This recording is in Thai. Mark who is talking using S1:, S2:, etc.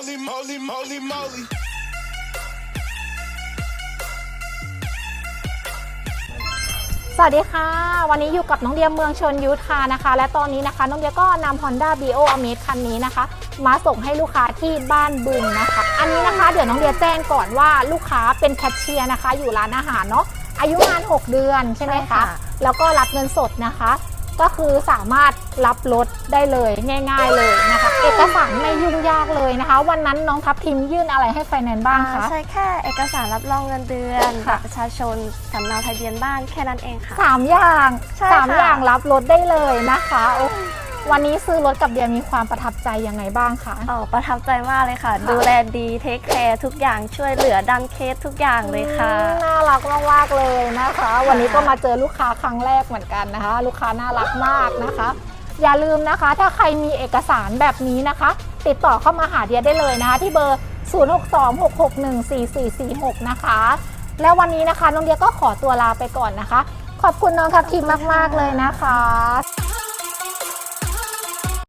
S1: moly, moly, moly, moly.
S2: สวัสดีค่ะ วันนี้อยู่กับน้องเดียเมืองชนยุทธค่ะนะคะ และตอนนี้นะคะ น้องเดียก็นำ Honda b o a m a z คันนี้นะคะ มาส่งให้ลูกค้าที่บ้านบึงนะคะ อันนี้นะคะ เดี๋ยวน้องเดียแจ้งก่อนว่าลูกค้าเป็นแคชเชียร์นะคะ อยู่ร้านอาหารเนาะอายุงาน 6 เดือนใช่ไหม
S3: ใช่
S2: คะ
S3: ค่ะ
S2: แล้วก็รับเงินสดนะคะ ก็คือสามารถรับรถได้เลยง่าย ๆเลยนะคะ เอกสารไม่ยุ่งยากเลยนะคะ วันนั้นน้องทัพทิมยื่นอะไรให้ไฟแนนซ์บ้างคะ
S3: อ่าใช่แค่เอกสารรับรองเงินเดือนบั
S2: ค่ะ
S3: ตรประชาชนสำเนาทะเบียนบ้านแค่นั้นเองค่ะ
S2: สามอย่าง
S3: ใช่
S2: สาม
S3: ค่ะ
S2: อย่างรับรถได้เลยนะคะโอ้ วันนี้ซื้อรถกับเดียมีความประทับใจยังไงบ้างคะ
S3: อ๋อประทับใจมากเลยค่ะ ดูแลดีเทคแคร์ทุกอย่างช่วยเหลือดันเคสทุกอย่างเลยค่ะ
S2: อืมน่ารักมากๆเลยนะคะ วันนี้ก็มาเจอลูกค้าครั้งแรกเหมือนกันนะคะ ลูกค้าน่ารักมากนะคะ อย่าลืมนะคะ ถ้าใครมีเอกสารแบบนี้นะคะ ติดต่อเข้ามาหาเดียได้เลยนะคะ ที่เบอร์ 0626614446 นะคะ แล้ววันนี้นะคะน้องเดียก็ขอตัวลาไปก่อนนะคะ ขอบคุณน้องทัพทิมมากๆเลยนะคะ